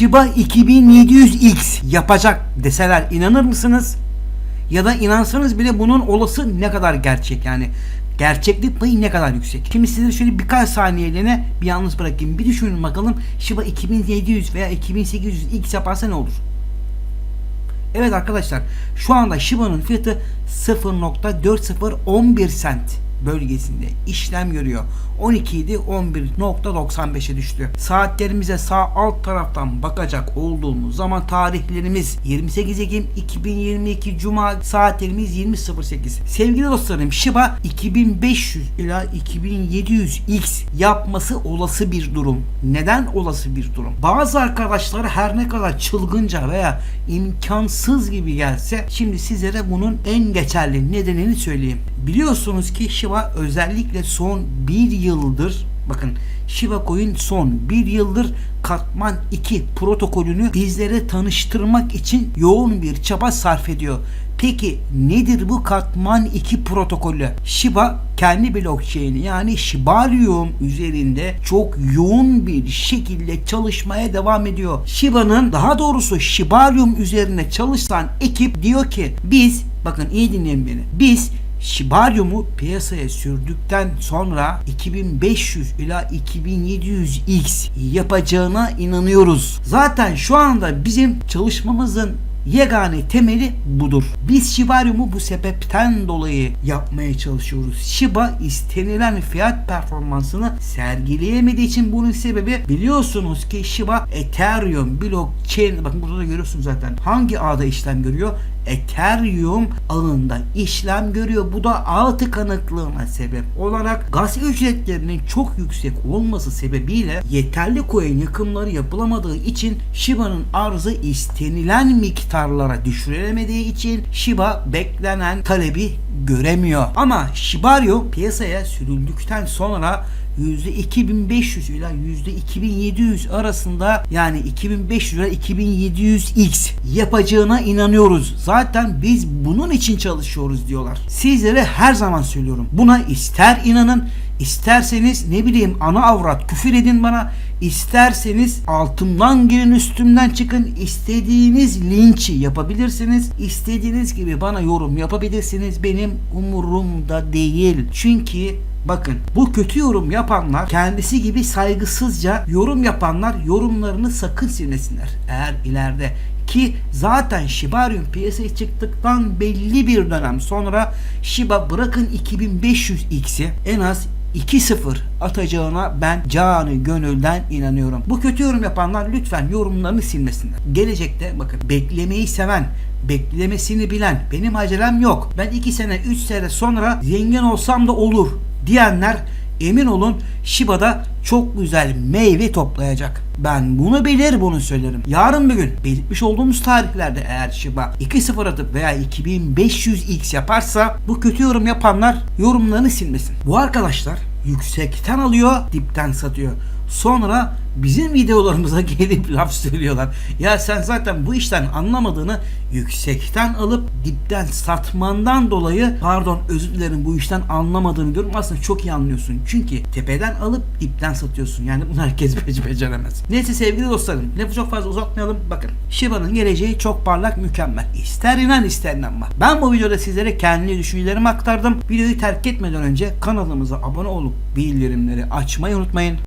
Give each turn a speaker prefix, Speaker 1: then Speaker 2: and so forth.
Speaker 1: Shiba 2700X yapacak deseler inanır mısınız? Ya da inansanız bile bunun olası ne kadar gerçek yani gerçeklik payı ne kadar yüksek. Şimdi size şöyle birkaç saniyeliğine bir yalnız bırakayım. Bir düşünün bakalım Shiba 2700 veya 2800X yaparsa ne olur? Evet arkadaşlar şu anda Shiba'nın fiyatı 0.4011 sent bölgesinde işlem görüyor. 12 idi 11.95'e düştü. Saatlerimize sağ alt taraftan bakacak olduğumuz zaman tarihlerimiz 28 Ekim 2022 Cuma saatlerimiz 20.08. Sevgili dostlarım Shiba 2500 ila 2700 X yapması olası bir durum. Neden olası bir durum? Bazı arkadaşlar her ne kadar çılgınca veya imkansız gibi gelse şimdi sizlere bunun en geçerli nedenini söyleyeyim. Biliyorsunuz ki Shiba özellikle son bir yıldır bakın Shiba Coin son bir yıldır Katman 2 protokolünü bizlere tanıştırmak için yoğun bir çaba sarf ediyor. Peki nedir bu Katman 2 protokolü? Shiba kendi blockchain'i yani Shibarium üzerinde çok yoğun bir şekilde çalışmaya devam ediyor. Shiba'nın daha doğrusu Shibarium üzerine çalışan ekip diyor ki biz bakın iyi dinleyin beni. Biz Shibarium'u piyasaya sürdükten sonra 2500 ila 2700x yapacağına inanıyoruz. Zaten şu anda bizim çalışmamızın yegane temeli budur. Biz Shibarium'u bu sebepten dolayı yapmaya çalışıyoruz. Shiba istenilen fiyat performansını sergileyemediği için bunun sebebi biliyorsunuz ki Shiba Ethereum blockchain bakın burada da görüyorsunuz zaten hangi ağda işlem görüyor? Ethereum ağında işlem görüyor. Bu da ağ tıkanıklığına sebep olarak gaz ücretlerinin çok yüksek olması sebebiyle yeterli coin yakımları yapılamadığı için Shiba'nın arzı istenilen miktarlara düşürülemediği için Shiba beklenen talebi göremiyor. Ama Shibarium piyasaya sürüldükten sonra %2500 ile %2700 arasında yani 2500 ile 2700x yapacağına inanıyoruz. Zaten biz bunun için çalışıyoruz diyorlar. Sizlere her zaman söylüyorum. Buna ister inanın isterseniz ne bileyim ana avrat küfür edin bana isterseniz altımdan girin üstümden çıkın istediğiniz linçi yapabilirsiniz istediğiniz gibi bana yorum yapabilirsiniz benim umurumda değil çünkü Bakın bu kötü yorum yapanlar kendisi gibi saygısızca yorum yapanlar yorumlarını sakın silmesinler. Eğer ileride ki zaten Shibarium piyasaya çıktıktan belli bir dönem sonra Shiba bırakın 2500x'i en az 2-0 atacağına ben canı gönülden inanıyorum. Bu kötü yorum yapanlar lütfen yorumlarını silmesinler. Gelecekte bakın beklemeyi seven, beklemesini bilen benim acelem yok. Ben 2 sene 3 sene sonra zengin olsam da olur diyenler emin olun Shiba'da çok güzel meyve toplayacak. Ben bunu bilir bunu söylerim. Yarın bir gün belirtmiş olduğumuz tarihlerde eğer Shiba 2-0 atıp veya 2500x yaparsa bu kötü yorum yapanlar yorumlarını silmesin. Bu arkadaşlar yüksekten alıyor dipten satıyor. Sonra bizim videolarımıza gelip laf söylüyorlar. Ya sen zaten bu işten anlamadığını yüksekten alıp dipten satmandan dolayı pardon özür dilerim bu işten anlamadığını diyorum. Aslında çok iyi anlıyorsun. Çünkü tepeden alıp dipten satıyorsun. Yani bunu herkes bec- beceremez. Neyse sevgili dostlarım lafı çok fazla uzatmayalım. Bakın Shiba'nın geleceği çok parlak mükemmel. İster inan ister inanma. Ben bu videoda sizlere kendi düşüncelerimi aktardım. Videoyu terk etmeden önce kanalımıza abone olup bildirimleri açmayı unutmayın.